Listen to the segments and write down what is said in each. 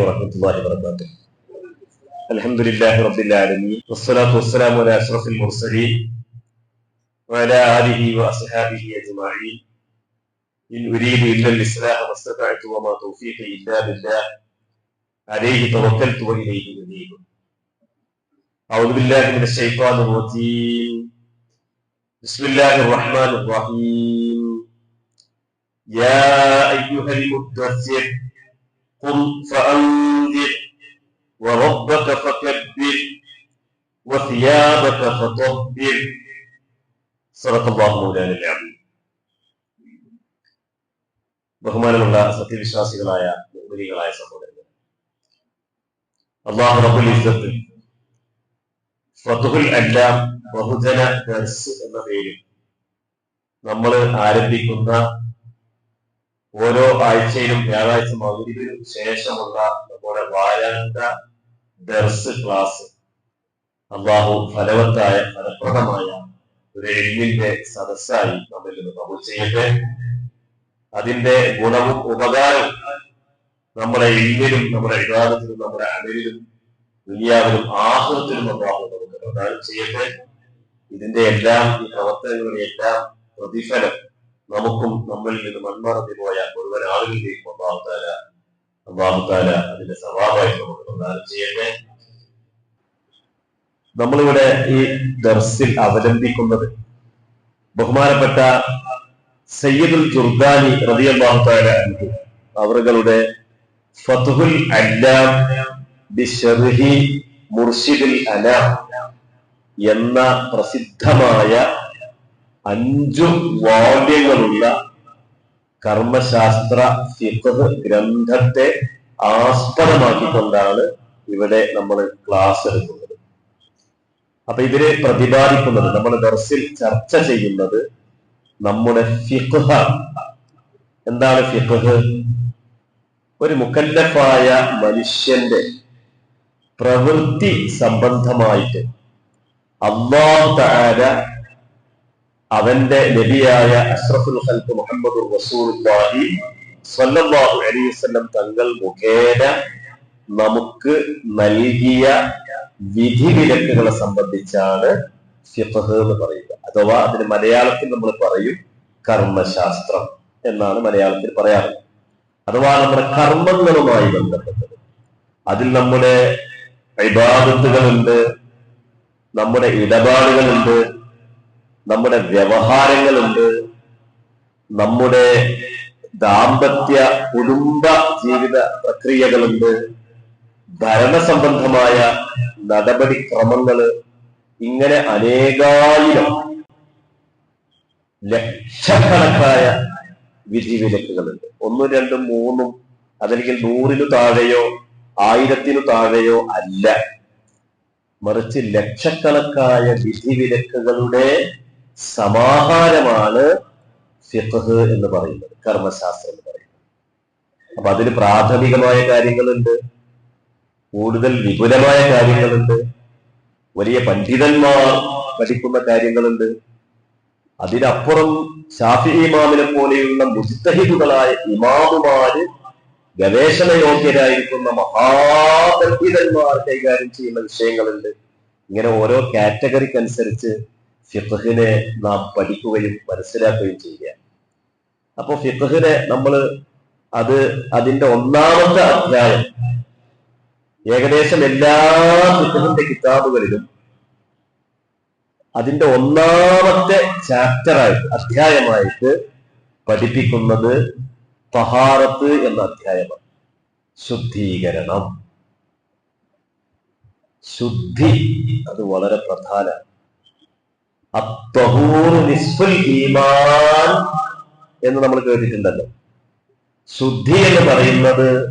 ورحمة الله وبركاته. الحمد لله رب العالمين والصلاة والسلام على أشرف المرسلين وعلى آله وأصحابه أجمعين. إن أريد إلا الإصلاح ما استطعت وما توفيقي إلا بالله عليه توكلت وإليه أنيب. أعوذ بالله من الشيطان الرجيم. بسم الله الرحمن الرحيم. يا أيها المدثر قم فأنذر وربك فكبر وثيابك فطهر صدق الله مولانا العظيم ബഹുമാനമുള്ള സത്യവിശ്വാസികളായ മുഗ്മിനികളായ സഹോദരങ്ങൾ അള്ളാഹു റബ്ബുൽ ഇസ്സത്ത് ഫതുഹുൽ അല്ലാം ബഹുജന ദർസ് എന്ന പേരിൽ നമ്മൾ ആരംഭിക്കുന്ന ഓരോ ആഴ്ചയിലും വ്യാഴാഴ്ച മൗലിവിനും ശേഷമുള്ള നമ്മുടെ വാരാന്ത ദർസ് ക്ലാസ്. അള്ളാഹു ഫലവത്തായ ഫലപ്രദമായ ഒരു എഴുതിന്റെ സദസ്സായി നമ്മിൽ നിന്ന് കബൂൽ ചെയ്യട്ടെ. അതിന്റെ ഗുണവും ഉപകാരവും നമ്മുടെ ഇല്ലിലും നമ്മുടെ വിവാദത്തിലും നമ്മുടെ അടലിലും ദുനിയാവിലും ആഹൃത്തിലും അള്ളാഹു നമുക്ക് പ്രദാനം ചെയ്യട്ടെ. ഇതിന്റെ എല്ലാം ഈ പ്രവർത്തനങ്ങളുടെ എല്ലാം പ്രതിഫലം നമുക്കും നമ്മളിൽ നിന്ന് മൺമറന്നു പോയ മുഴുവൻ ആളുകളിലേക്കും അള്ളാഹുത്താല അള്ളാഹുത്താല അതിന്റെ സ്വഭാവമായി നമുക്ക് പ്രദാനം ചെയ്യട്ടെ. നമ്മളിവിടെ ഈ ദർസിൽ അവലംബിക്കുന്നത് ബഹുമാനപ്പെട്ട സയ്യിദുൽ ജുർദാനി അൻഹു അവറുകളുടെ ഫത്ഹുൽ അല്ലാം മുർഷിദുൽ അനാം എന്ന പ്രസിദ്ധമായ അഞ്ചു വാല്യങ്ങളുള്ള കർമ്മശാസ്ത്ര ഫിഖ് ഗ്രന്ഥത്തെ ആസ്പദമാക്കിക്കൊണ്ടാണ് ഇവിടെ നമ്മൾ ക്ലാസ് എടുക്കുന്നത്. അപ്പൊ ഇതിനെ പ്രതിപാദിക്കുന്നത് നമ്മൾ ദർസിൽ ചർച്ച ചെയ്യുന്നത് നമ്മുടെ ഫിഖ് എന്താണ് ഫിഖ് ഒരു മുക്കല്ലഫായ മനുഷ്യന്റെ പ്രവൃത്തി സംബന്ധമായിട്ട് അള്ളാഹു തആല അവന്റെ നബിയായ അഷ്റഫുൽ ഖൽഖ് മുഹമ്മദ് അലൈഹി വസല്ലം തങ്ങൾ മുഖേന നമുക്ക് നൽകിയ വിധി വിലക്കുകളെ സംബന്ധിച്ചാണ് ഫിഖ് എന്ന് പറയുക. അഥവാ അതിന് മലയാളത്തിൽ നമ്മൾ പറയും കർമ്മശാസ്ത്രം എന്നാണ് മലയാളത്തിൽ പറയാറ്. അഥവാ നമ്മുടെ കർമ്മങ്ങളുമായി ബന്ധപ്പെട്ടത്. അതിൽ നമ്മുടെ ഇബാദത്തുകളുണ്ട് നമ്മുടെ ഇടപാടുകളുണ്ട് നമ്മുടെ വ്യവഹാരങ്ങളുണ്ട്. നമ്മുടെ ദാമ്പത്യ കുടുംബ ജീവിത പ്രക്രിയകളുണ്ട്. ഭരണസംബന്ധമായ നടപടിക്രമങ്ങൾ ഇങ്ങനെ അനേകായിരം ലക്ഷക്കണക്കായ വിധിവിലക്കുകളുണ്ട്. ഒന്നും രണ്ടും മൂന്നും അതല്ലെങ്കിൽ നൂറിനു താഴെയോ ആയിരത്തിനു താഴെയോ അല്ല. മറിച്ച് ലക്ഷക്കണക്കായ വിധിവിലക്കുകളുടെ സമാഹാരമാണ് ഫിഖ് എന്ന് പറയുന്നത് കർമ്മശാസ്ത്രം എന്ന് പറയുന്നത്. അപ്പൊ അതിന് പ്രാഥമികമായ കാര്യങ്ങളുണ്ട് കൂടുതൽ വിപുലമായ കാര്യങ്ങളുണ്ട് വലിയ പണ്ഡിതന്മാർ പഠിക്കുന്ന കാര്യങ്ങളുണ്ട്. അതിനപ്പുറം ഷാഫി ഇമാമിനെ പോലെയുള്ള മുസ്തഹിദുകളായ ഇമാമുമാര് ഗവേഷണ യോഗ്യരായിരിക്കുന്ന മഹാപണ്ഡിതന്മാർ കൈകാര്യം ചെയ്യുന്ന വിഷയങ്ങളുണ്ട്. ഇങ്ങനെ ഓരോ കാറ്റഗറിക്ക് അനുസരിച്ച് ഫിഖഹിനെ നാം പഠിക്കുകയും മനസ്സിലാക്കുകയും ചെയ്യുക. അപ്പൊ ഫിഖഹിനെ നമ്മൾ അത് അതിന്റെ ഒന്നാമത്തെ അധ്യായം ഏകദേശം എല്ലാ ഫിഖഹിന്റെ കിതാബുകളിലും അതിന്റെ ഒന്നാമത്തെ ചാപ്റ്ററായിട്ട് അധ്യായമായിട്ട് പഠിപ്പിക്കുന്നത് തഹാറത്ത് എന്ന അധ്യായമാണ്. ശുദ്ധീകരണം. ശുദ്ധി അത് വളരെ പ്രധാന അത്തഹൂർ നിസ്ഫുൽ ഈമാൻ എന്ന് നമ്മൾ കേട്ടിട്ടുണ്ടല്ലോ. ശുദ്ധി എന്ന് പറയുന്നത്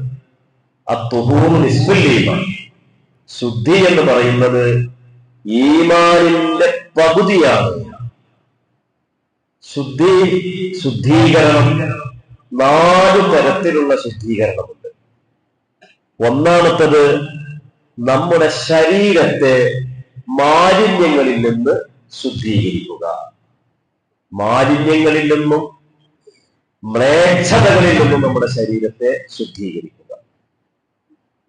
നിസ്ഫുൽ ഈമാൻ. ശുദ്ധി എന്ന് പറയുന്നത് ഈമാനിന്റെ പകുതിയാണ്. ശുദ്ധി ശുദ്ധീകരണം നാല് തരത്തിലുള്ള ശുദ്ധീകരണമുണ്ട്. ഒന്നാമത്തത് നമ്മുടെ ശരീരത്തെ മാലിന്യങ്ങളിൽ നിന്ന് ശുദ്ധീകരിക്കുക. മാലിന്യങ്ങളിൽ നിന്നും മ്ലേച്ഛതകളിൽ നിന്നും നമ്മുടെ ശരീരത്തെ ശുദ്ധീകരിക്കുക.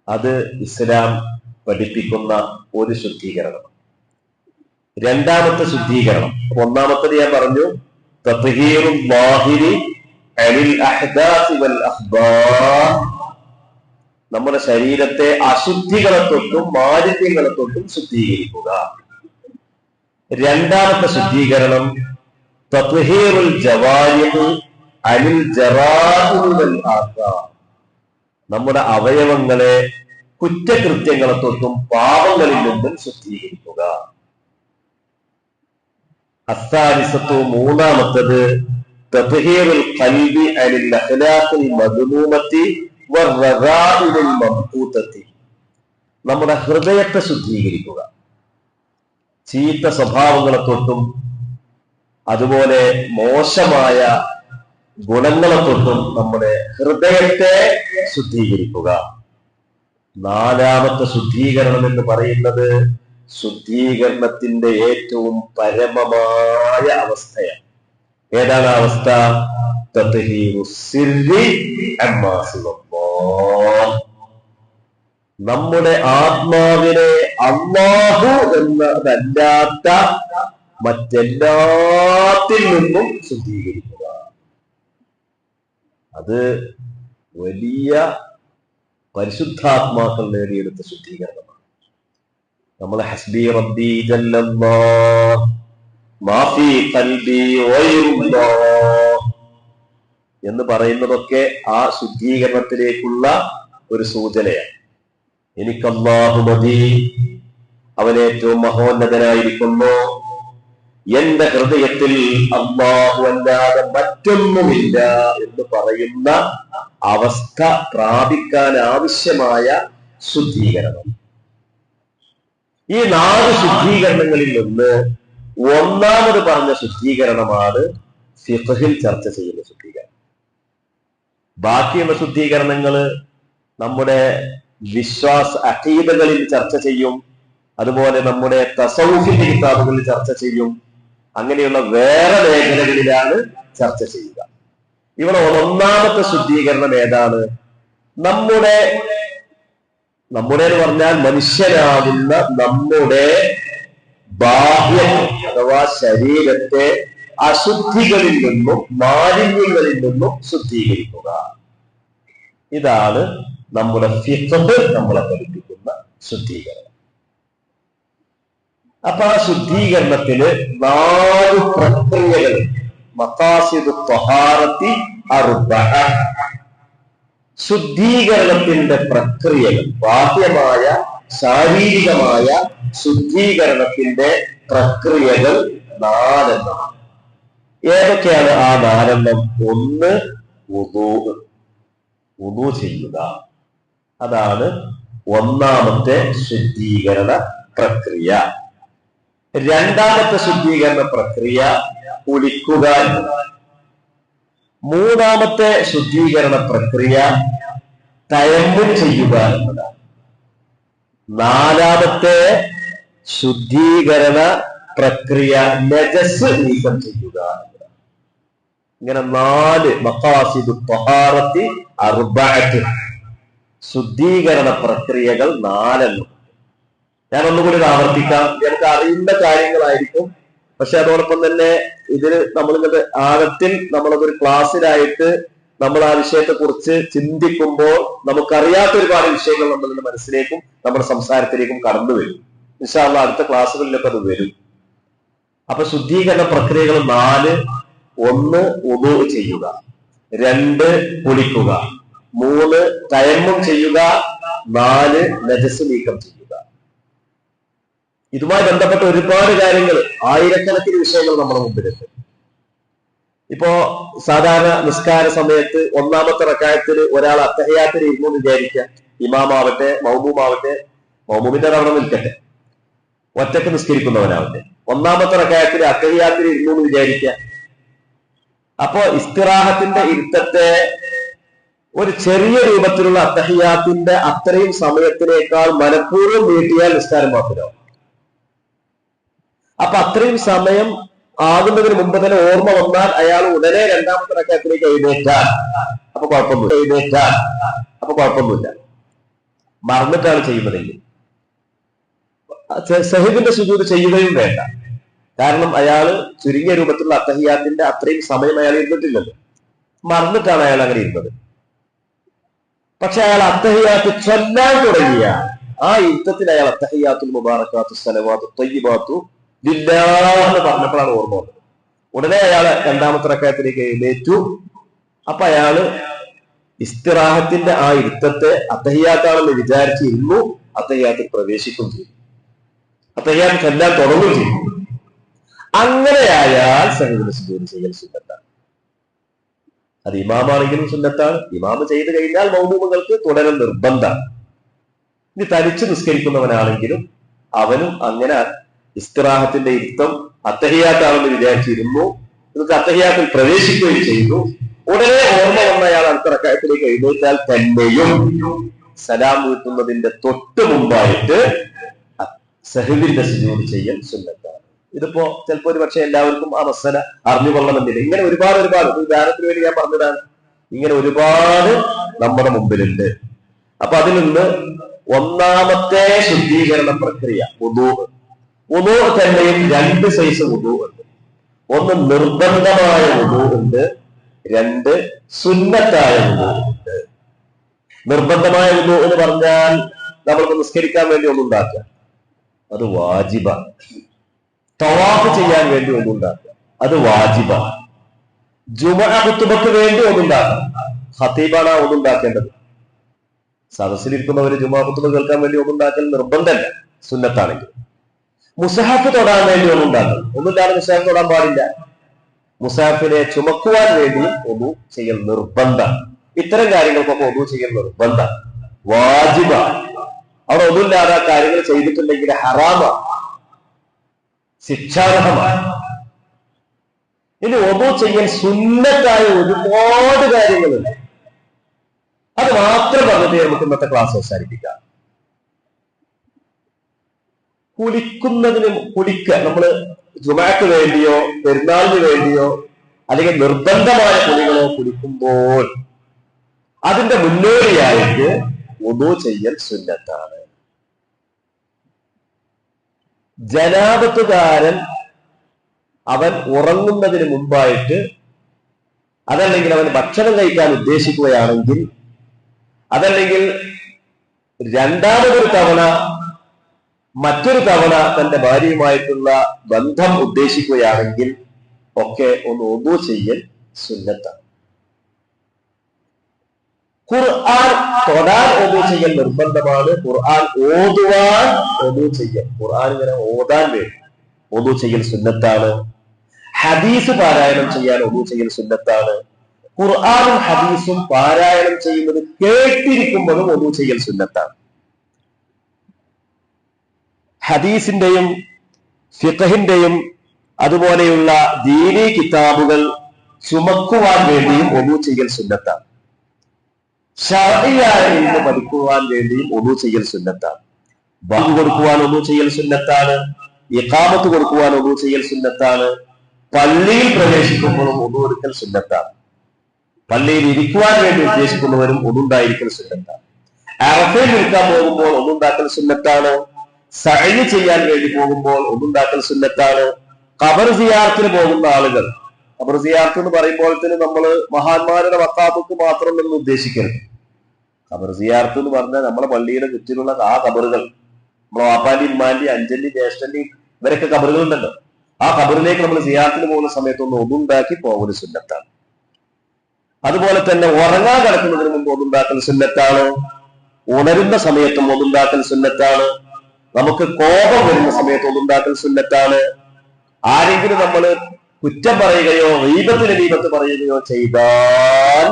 അത് ഇസ്ലാം പഠിപ്പിക്കുന്ന ഒരു ശുദ്ധീകരണം. രണ്ടാമത്തെ ശുദ്ധീകരണം. ഒന്നാമത്തത് ഞാൻ പറഞ്ഞു നമ്മുടെ ശരീരത്തെ അശുദ്ധികളെ തൊട്ടും മാലിന്യങ്ങളെ തൊട്ടും ശുദ്ധീകരിക്കുക. രണ്ടാമത്തെ ശുദ്ധീകരണം തത്ഹീറുൽ ജവാരിഹ് അനിൽ ആസാർ നമ്മുടെ അവയവങ്ങളെ കുറ്റകൃത്യങ്ങളെ തൊട്ടും പാപങ്ങളിൽ നിന്നും ശുദ്ധീകരിക്കുക. അസ്താരിസത്വ മൂന്നാമത്തത് തത്ഹീറുൽ ഖൽബി അനിൽ അഖ്ലാഖിൽ മദ്മൂമത്തി വറഗാഇലിൽ മംകൂതത്തി നമ്മുടെ ഹൃദയത്തെ ശുദ്ധീകരിക്കുക. ചീത്ത സ്വഭാവങ്ങളെ തൊട്ടും അതുപോലെ മോശമായ ഗുണങ്ങളെ തൊട്ടും നമ്മുടെ ഹൃദയത്തെ ശുദ്ധീകരിക്കുക. നാലാമത്തെ ശുദ്ധീകരണം എന്ന് പറയുന്നത് ശുദ്ധീകരണത്തിന്റെ ഏറ്റവും പരമമായ അവസ്ഥയാണ്. ഏതാണ് അവസ്ഥ? നമ്മുടെ ആത്മാവിനെ അള്ളാഹു എന്നതല്ലാത്ത മറ്റെല്ലാത്തിൽ നിന്നും ശുദ്ധീകരിക്കുക. അത് വലിയ പരിശുദ്ധാത്മാക്കൾ നേടിയെടുത്ത ശുദ്ധീകരണമാണ്. നമ്മൾ ഹസ്ബി റബ്ബി മാഫി കൽബി എന്ന് പറയുന്നതൊക്കെ ആ ശുദ്ധീകരണത്തിലേക്കുള്ള ഒരു സൂചനയാണ്. എനിക്ക് അള്ളാഹു മതി. അവൻ ഏറ്റവും മഹോന്നതനായിരിക്കുന്നു. എന്റെ ഹൃദയത്തിൽ അള്ളാഹു അല്ലാതെ മറ്റൊന്നുമില്ല എന്ന് പറയുന്ന അവസ്ഥ പ്രാപിക്കാൻ ആവശ്യമായ ശുദ്ധീകരണം. ഈ നാല് ശുദ്ധീകരണങ്ങളിൽ നിന്ന് ഒന്നാമത് പറഞ്ഞ ശുദ്ധീകരണമാണ് ഫിഖഹിൽ ചർച്ച ചെയ്യുന്ന ശുദ്ധീകരണം. ബാക്കിയുള്ള ശുദ്ധീകരണങ്ങൾ നമ്മുടെ വിശ്വാസ അഖീദകളിൽ ചർച്ച ചെയ്യും. അതുപോലെ നമ്മുടെ തസൗഫിന്റെ കിതാബുകളിൽ ചർച്ച ചെയ്യും. അങ്ങനെയുള്ള വേറെ മേഖലകളിലാണ് ചർച്ച ചെയ്യുക. ഇവിടെ ഒന്നാമത്തെ ശുദ്ധീകരണം ഏതാണ്? നമ്മുടെ നമ്മുടെ എന്ന് പറഞ്ഞാൽ മനുഷ്യനാകുന്ന നമ്മുടെ ബാഹ്യം അഥവാ ശരീരത്തെ അശുദ്ധികളിൽ നിന്നും മാലിന്യങ്ങളിൽ നിന്നും ശുദ്ധീകരിക്കുക. ഇതാണ് നമ്മുടെ ഫിഖ് നമ്മളെ പഠിപ്പിക്കുന്ന ശുദ്ധീകരണം. അപ്പൊ ആ ശുദ്ധീകരണത്തിന് നാല് പ്രക്രിയകൾ മക്കാസിദ് ത്വഹാറത്തി ശുദ്ധീകരണത്തിന്റെ പ്രക്രിയകൾ ബാഹ്യമായ ശാരീരികമായ ശുദ്ധീകരണത്തിന്റെ പ്രക്രിയകൾ നാലെണ്ണമാണ്. ഏതൊക്കെയാണ് ആ നാലെണ്ണം? ഒന്ന് ഉദൂ ഉദു ചെയ്യുക. അതാണ് ഒന്നാമത്തെ ശുദ്ധീകരണ പ്രക്രിയ. രണ്ടാമത്തെ ശുദ്ധീകരണ പ്രക്രിയ കുളിക്കുക മൂന്നാമത്തെ ശുദ്ധീകരണ പ്രക്രിയ തയമ്പു ചെയ്യുക എന്നതാണ്. നാലാമത്തെ ശുദ്ധീകരണ പ്രക്രിയ നജസ് നീക്കം ചെയ്യുക ഇങ്ങനെ നാല് മക്കാസിദ് പഹാറത്തി അർബഅത്ത്. ശുദ്ധീകരണ പ്രക്രിയകൾ നാലെണ്ണം. ഞാൻ ഒന്നുകൂടി ആവർത്തിക്കാം. നമുക്ക് അറിയുന്ന കാര്യങ്ങളായിരിക്കും. പക്ഷെ അതോടൊപ്പം തന്നെ ഇതിൽ നമ്മളിങ്ങോട്ട് ആഴത്തിൽ നമ്മളതൊരു ക്ലാസ്സിലായിട്ട് നമ്മൾ ആ വിഷയത്തെ കുറിച്ച് ചിന്തിക്കുമ്പോൾ നമുക്കറിയാത്ത ഒരുപാട് വിഷയങ്ങൾ നമ്മളുടെ മനസ്സിലേക്കും നമ്മുടെ സംസാരത്തിലേക്കും കടന്നു വരും. ഇൻഷാല്ല അടുത്ത ക്ലാസ്സുകളിലൊക്കെ അത് വരും. അപ്പൊ ശുദ്ധീകരണ പ്രക്രിയകൾ നാല് ഒന്ന് ഉദു ചെയ്യുക. രണ്ട് കുളിക്കുക മൂന്ന് തയമ്മം ചെയ്യുക നാല് നജസ് നീക്കം ചെയ്യുക. ഇതുമായി ബന്ധപ്പെട്ട ഒരുപാട് കാര്യങ്ങൾ ആയിരക്കണക്കിന് വിഷയങ്ങൾ നമ്മുടെ മുമ്പിലുണ്ട്. ഇപ്പോ സാധാരണ നിസ്കാര സമയത്ത് ഒന്നാമത്തെ റക്കായത്തിൽ ഒരാൾ അത്തഹയാത്തിൽ ഇരുന്നു വിചാരിക്കുക. ഇമാമാവട്ടെ മൗമൂമാവട്ടെ മൗമൂമിന്റെ തവണ നിൽക്കട്ടെ. ഒറ്റയ്ക്ക് നിസ്കരിക്കുന്നവനാവട്ടെ. ഒന്നാമത്തെ റക്കായത്തിൽ അത്തഹയാത്തിൽ ഇരുന്നു വിചാരിക്കുക. അപ്പോ ഇസ്തിറാഹത്തിന്റെ ഇരുത്തത്തെ ഒരു ചെറിയ രൂപത്തിലുള്ള അത്തഹിയാത്തിന്റെ അത്രയും സമയത്തിനേക്കാൾ മനഃപൂർവം നീട്ടിയാൽ നിസ്കാരം മാത്രമാവും അപ്പൊ അത്രയും സമയം ആകുന്നതിന് മുമ്പ് തന്നെ ഓർമ്മ വന്നാൽ അയാൾ ഉടനെ രണ്ടാമത്തെ റക്കത്തിലേക്ക് എഴുന്നേറ്റാൽ അപ്പൊ കുഴപ്പമൊന്നുമില്ല. എഴുന്നേറ്റാൽ അപ്പൊ കുഴപ്പമൊന്നുമില്ല. മറന്നിട്ടാണ് ചെയ്യുന്നതെങ്കിൽ. സഹിബിന്റെ സുജൂത് ചെയ്യുകയും വേണ്ട. കാരണം അയാൾ ചുരുങ്ങിയ രൂപത്തിലുള്ള അത്തഹിയാത്തിന്റെ അത്രയും സമയം അയാൾ ഇരുന്നിട്ടില്ലല്ലോ. മറന്നിട്ടാണ് അയാൾ അങ്ങനെ ഇരുന്നത്. പക്ഷെ അയാൾ അത്തഹിയാത്ത് ചൊല്ലാൻ തുടങ്ങിയ ആ യുദ്ധത്തിൽ അയാൾ അത്തഹിയാത്തുൽ മുബാറക്കാത്തു സലവാത്തു തൊയ്യബാത്തു എന്ന് പറഞ്ഞപ്പോഴാണ് ഓർമ്മ വന്നത്. ഉടനെ അയാൾ രണ്ടാമത്തെ റക്കായത്തിലേക്ക് എഴുന്നേറ്റു. അപ്പൊ അയാൾ ഇസ്തിറാഹത്തിന്റെ ആ ഇരുത്തത്തെ അത്തഹിയാത്താണെന്ന് വിചാരിച്ചിരുന്നു. അത്തഹിയാത്തിൽ പ്രവേശിക്കും ചെയ്തു. അത്തഹിയാത്ത് ചൊല്ലാൻ തുടങ്ങുകയും ചെയ്തു. അങ്ങനെയായാൽ സഹോദര സുഖം ചെയ്യൽ സുന്നത്താണ്. അത് ഇമാമാണെങ്കിലും സുന്നത്താണ്. ഇമാമ് ചെയ്തു കഴിഞ്ഞാൽ മൗമൂമുകൾക്ക് തുടരൽ നിർബന്ധമാണ് ഇനി തനിച്ച് നിസ്കരിക്കുന്നവനാണെങ്കിലും അവനും അങ്ങനെ ഇസ്തിറാഹത്തിന്റെ ഇരുത്തം അത്തഹിയാത്താണെന്ന് വിചാരിച്ചിരുന്നു. എന്നിട്ട് അത്തഹിയാത്തിൽ പ്രവേശിക്കുകയും ചെയ്തു. ഉടനെ ഓർമ്മ വന്ന അയാൾ അടുത്ത റക്കായത്തിലേക്ക് എഴുന്നേറ്റാൽ തന്നെയും സലാം വീട്ടുന്നതിന്റെ തൊട്ട് മുമ്പായിട്ട് സഹിബിന്റെ സുജൂദ് ചെയ്യൽ സുന്നത്താണ്. ഇതിപ്പോ ചിലപ്പോ ഒരു പക്ഷെ എല്ലാവർക്കും ആ മസല അറിഞ്ഞുകൊള്ളണമെന്നില്ല. ഇങ്ങനെ ഒരുപാട് ഒരുപാട്. ഒരു ഉദാഹരണത്തിന് വേണ്ടി ഞാൻ പറഞ്ഞതാണ്. ഇങ്ങനെ ഒരുപാട് നമ്മുടെ മുമ്പിലുണ്ട്. അപ്പൊ അതിൽ നിന്ന് ഒന്നാമത്തെ ശുദ്ധീകരണ പ്രക്രിയ ഉദൂ ഉദൂ തന്നെയും രണ്ട് സൈസ് ഉദൂ ഉണ്ട്. ഒന്ന് നിർബന്ധമായ ഉദൂ ഉണ്ട്. രണ്ട് സുന്നത്തായ ഉദൂ ഉണ്ട്. നിർബന്ധമായ ഉദൂ എന്ന് പറഞ്ഞാൽ നമ്മൾക്ക് നിസ്കരിക്കാൻ വേണ്ടി ഒന്നും അത് വാജിബാണ്. തവാഫ് ചെയ്യാൻ വേണ്ടി ഒന്നുണ്ടാക്കുക അത് വാജിബാണ്. ജുമഅ കുത്തുബക്ക് വേണ്ടി ഒന്നുണ്ടാക്കണം ഹത്തീബാണ് ആ ഒന്നുണ്ടാക്കേണ്ടത് സദസ്സിലിരിക്കുന്നവര് ജുമാ കുത്തുബ കേൾക്കാൻ വേണ്ടി ഒന്നുണ്ടാക്കൽ നിർബന്ധമല്ല. സുന്നത്താണെങ്കിൽ. മുസഹാഫ് തൊടാൻ വേണ്ടി ഒന്നുണ്ടാക്കണം ഒന്നുമില്ലാതെ മുസഹാഫ് തൊടാൻ പാടില്ല. മുസാഫിനെ ചുമക്കുവാൻ വേണ്ടി ഒന്നു ചെയ്യൽ നിർബന്ധം ഇത്തരം കാര്യങ്ങൾക്കൊക്കെ ഒന്നു ചെയ്യൽ നിർബന്ധം വാജിബാണ്. അവിടെ ഒന്നുമില്ലാതെ കാര്യങ്ങൾ ചെയ്തിട്ടുണ്ടെങ്കിൽ ഹറാമാണ്. ശിക്ഷാർഹമാണ്. ഇനി ഒതു ചെയ്യാൻ സുന്നത്തായ ഒരുപാട് കാര്യങ്ങളുണ്ട്. അത് മാത്രം പറഞ്ഞിട്ട് നമുക്ക് ഇന്നത്തെ ക്ലാസ് അവസാനിപ്പിക്കാം. കുളിക്കുന്നതിന് കുളിക്കുക. നമ്മൾ ജുമാക്ക് വേണ്ടിയോ പെരുന്നാളിന് വേണ്ടിയോ അല്ലെങ്കിൽ നിർബന്ധമായ കുളികളോ കുളിക്കുമ്പോൾ അതിന്റെ മുന്നോടിയായിട്ട് ഒതു ചെയ്യൽ സുന്നത്താണ്. ജനാപത്തുകാരൻ അവൻ ഉറങ്ങുന്നതിന് മുമ്പായിട്ട് അതല്ലെങ്കിൽ അവൻ ഭക്ഷണം കഴിക്കാൻ ഉദ്ദേശിക്കുകയാണെങ്കിൽ അതല്ലെങ്കിൽ രണ്ടാമതൊരു തവണ മറ്റൊരു തവണ തന്റെ ഭാര്യയുമായിട്ടുള്ള ബന്ധം ഉദ്ദേശിക്കുകയാണെങ്കിൽ ഒക്കെ ഒന്ന് ഒതു ചെയ്യൽ സുന്നത്താണ്. ഖുർആൻ തൊടാൻ ഒതു ചെയ്യൽ നിർബന്ധമാണ്. ഖുർആൻ ഓതുവാൻ ഒതു ചെയ്യൽ. ഖുർആൻ ഇങ്ങനെ ഓതാൻ വേണ്ടി ഒതു ചെയ്യൽ സുന്നത്താണ്. ഹദീസ് പാരായണം ചെയ്യാൻ ഒതു ചെയ്യൽ സുന്നത്താണ്. ഖുർആാനും ഹദീസും പാരായണം ചെയ്യുന്നത് കേട്ടിരിക്കുമ്പോഴും ഒതു ചെയ്യൽ സുന്നത്താണ്. ഹദീസിന്റെയും ഫിഖഹിന്റെയും അതുപോലെയുള്ള ദീനീ കിതാബുകൾ ചുമക്കുവാൻ വേണ്ടിയും ഒതു ചെയ്യൽ സുന്നത്താണ്. ഇൽമ പഠിക്കുവാൻ വേണ്ടിയും ഒന്നു ചെയ്യൽ സുന്നത്താണ്. ബാങ്ക് കൊടുക്കുവാൻ ഒന്നു ചെയ്യൽ സുന്നത്താണ്. ഇഖാമത്ത് കൊടുക്കുവാൻ ഒന്നു ചെയ്യൽ സുന്നത്താണ്. പള്ളിയിൽ പ്രവേശിക്കുമ്പോഴും ഒന്നു കൊടുക്കൽ സുന്നത്താണ്. പള്ളിയിൽ ഇരിക്കുവാൻ വേണ്ടി ഉദ്ദേശിക്കുന്നവരും ഒന്നുണ്ടായിരിക്കൽ സുന്നത്താണ്. അറഫയിൽ നിൽക്കാൻ പോകുമ്പോൾ ഒന്നുണ്ടാക്കൽ സുന്നത്താണ്. സഴി ചെയ്യാൻ വേണ്ടി പോകുമ്പോൾ ഒന്നുണ്ടാക്കൽ സുന്നത്താണ്. കബർ സിയാർത്തിന് പോകുന്ന ആളുകൾ സിയാർത്ത് എന്ന് പറയുമ്പോൾ തന്നെ നമ്മൾ മഹാന്മാരുടെ വക്കാബുക്ക് മാത്രം എന്ന് ഉദ്ദേശിക്കരുത്. ഖബർ സിയാർത്ത് എന്ന് പറഞ്ഞാൽ നമ്മുടെ പള്ളിയുടെ ചുറ്റിലുള്ള ആ കബറുകൾ നമ്മളെ വാപ്പാലി ഇമ്മാലി അഞ്ചലി ജ്യേഷ്ഠന്റി ഇവരൊക്കെ കബറുകൾ ഉണ്ടല്ലോ ആ കബറിലേക്ക് നമ്മൾ സിയാർത്തിന് പോകുന്ന സമയത്ത് ഒന്ന് ഒതുണ്ടാക്കി പോകുന്ന സുന്നത്താണ്. അതുപോലെ തന്നെ ഉറങ്ങാൻ കിടക്കുന്നതിന് മുമ്പ് ഒതുണ്ടാക്കൽ സുന്നത്താണ്. ഉണരുന്ന സമയത്തും ഒതുണ്ടാക്കൽ സുന്നത്താണ്. നമുക്ക് കോപം വരുന്ന സമയത്ത് ഒതുണ്ടാക്കൽ സുന്നത്താണ്. ആരെങ്കിലും നമ്മൾ കുറ്റം പറയുകയോ ദീപത്തിന് ദീപത്ത് പറയുകയോ ചെയ്താൽ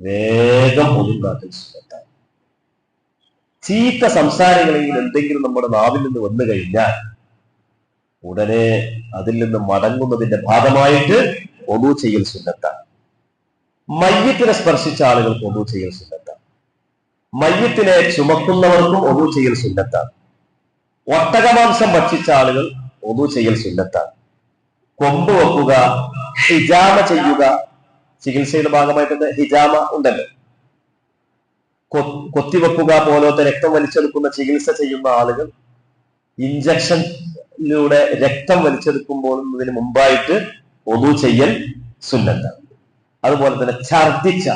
വേഗം ഒതുങ്ങാത്ത ചീത്ത സംസാരങ്ങളിൽ എന്തെങ്കിലും നമ്മുടെ നാവിൽ നിന്ന് വന്നു കഴിഞ്ഞാൽ ഉടനെ അതിൽ നിന്ന് മടങ്ങുന്നതിന്റെ ഭാഗമായിട്ട് ഒതു ചെയ്യൽ സുന്നത്താണ് മയ്യത്തിനെ സ്പർശിച്ച ആളുകൾക്ക് ഒതു ചെയ്യൽ സുന്നത്താണ് മയ്യത്തിനെ ചുമക്കുന്നവർക്കും ഒതു ചെയ്യൽ സുന്നത്താണ് ഒട്ടകമാംസം ഭക്ഷിച്ച ആളുകൾ ഒതു ചെയ്യൽ സുന്നത്താണ് കൊമ്പ് വെക്കുക ഹിജാമ ചെയ്യുക. ചികിത്സയുടെ ഭാഗമായിട്ട് ഹിജാമ ഉണ്ടല്ലോ. കൊത്തിവെക്കുക പോലത്തെ രക്തം വലിച്ചെടുക്കുന്ന ചികിത്സ ചെയ്യുന്ന ആളുകൾ ഇഞ്ചക്ഷനിലൂടെ രക്തം വലിച്ചെടുക്കുമ്പോൾ ഇതിന് മുമ്പായിട്ട് ഒതു ചെയ്യൽ സുന്നത്താണ്. അതുപോലെ തന്നെ ഛർദിച്ച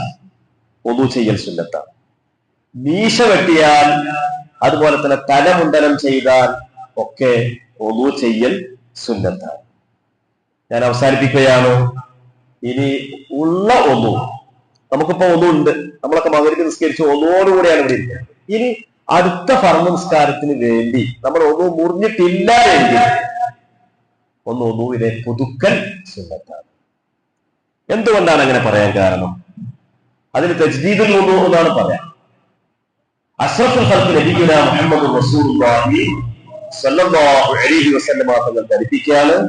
ഒതു ചെയ്യൽ സുന്നത്താണ്. മീശ വെട്ടിയാൽ അതുപോലെ തന്നെ തലമുണ്ടനം ചെയ്താൽ ഒക്കെ ഒതു ചെയ്യൽ സുന്നത്താണ്. ഞാൻ അവസാനിപ്പിക്കുകയാണ്. ഇനി ഉള്ള ഒന്നു. നമുക്കിപ്പോ ഒന്നും ഉണ്ട്. നമ്മളൊക്കെ മകരിക്ക് നിസ്കരിച്ച് ഒന്നോടുകൂടിയാണ് ഇവിടെ ഇരിക്കുന്നത്. ഇനി അടുത്ത ഫർമ്മ നിസ്കാരത്തിന് വേണ്ടി നമ്മൾ ഒന്നു മുറിഞ്ഞിട്ടില്ല എങ്കിൽ ഒന്ന് ഒന്നുവിനെ പുതുക്കൽ സുന്നത്താണ്. എന്തുകൊണ്ടാണ് അങ്ങനെ പറയാൻ കാരണം? അതിന് തജ്ദീദുൽ ഒന്നു എന്നാണ് പറയാം അഷ്റഫുൽ ഖൽഖ് നബിയുന മുഹമ്മദ് റസൂലുള്ളാഹി സ്വല്ലല്ലാഹു അലൈഹി വസല്ലം തങ്ങൾ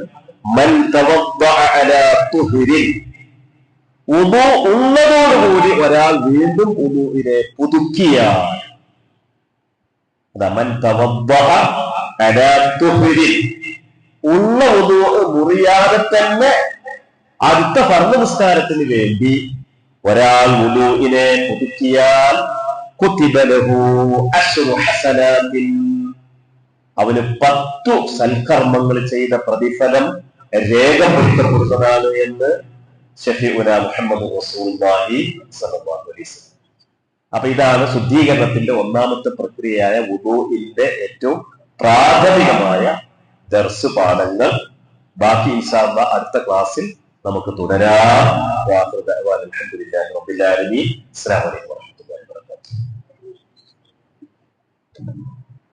ഉദു ഉള്ളതോടുകൂടി ഒരാൾ വീണ്ടും ഉദുവിനെ പുതുക്കിയാൽ ഉള്ള മുറിയാതെ തന്നെ അടുത്ത ഫർദ് നിസ്കാരത്തിന് വേണ്ടി ഒരാൾ ഉദുവിനെ പുതുക്കിയാൽ അവന് പത്തു സൽക്കർമ്മങ്ങൾ ചെയ്ത പ്രതിഫലം രേഖപ്പെടുത്തപ്പെടുന്നതാണ് എന്ന് ഷഫീഉന മുഹമ്മദ് അപ്പൊ ഇതാണ് ശുദ്ധീകരണത്തിന്റെ ഒന്നാമത്തെ പ്രക്രിയയായ വുദൂഇന്റെ ഏറ്റവും പ്രാഥമികമായ ദർസ് പാഠങ്ങൾ. ബാക്കി ഇൻഷാബ അടുത്ത ക്ലാസ്സിൽ നമുക്ക് തുടരാം. അസ്സാം അൽഹംദുലില്ലാഹി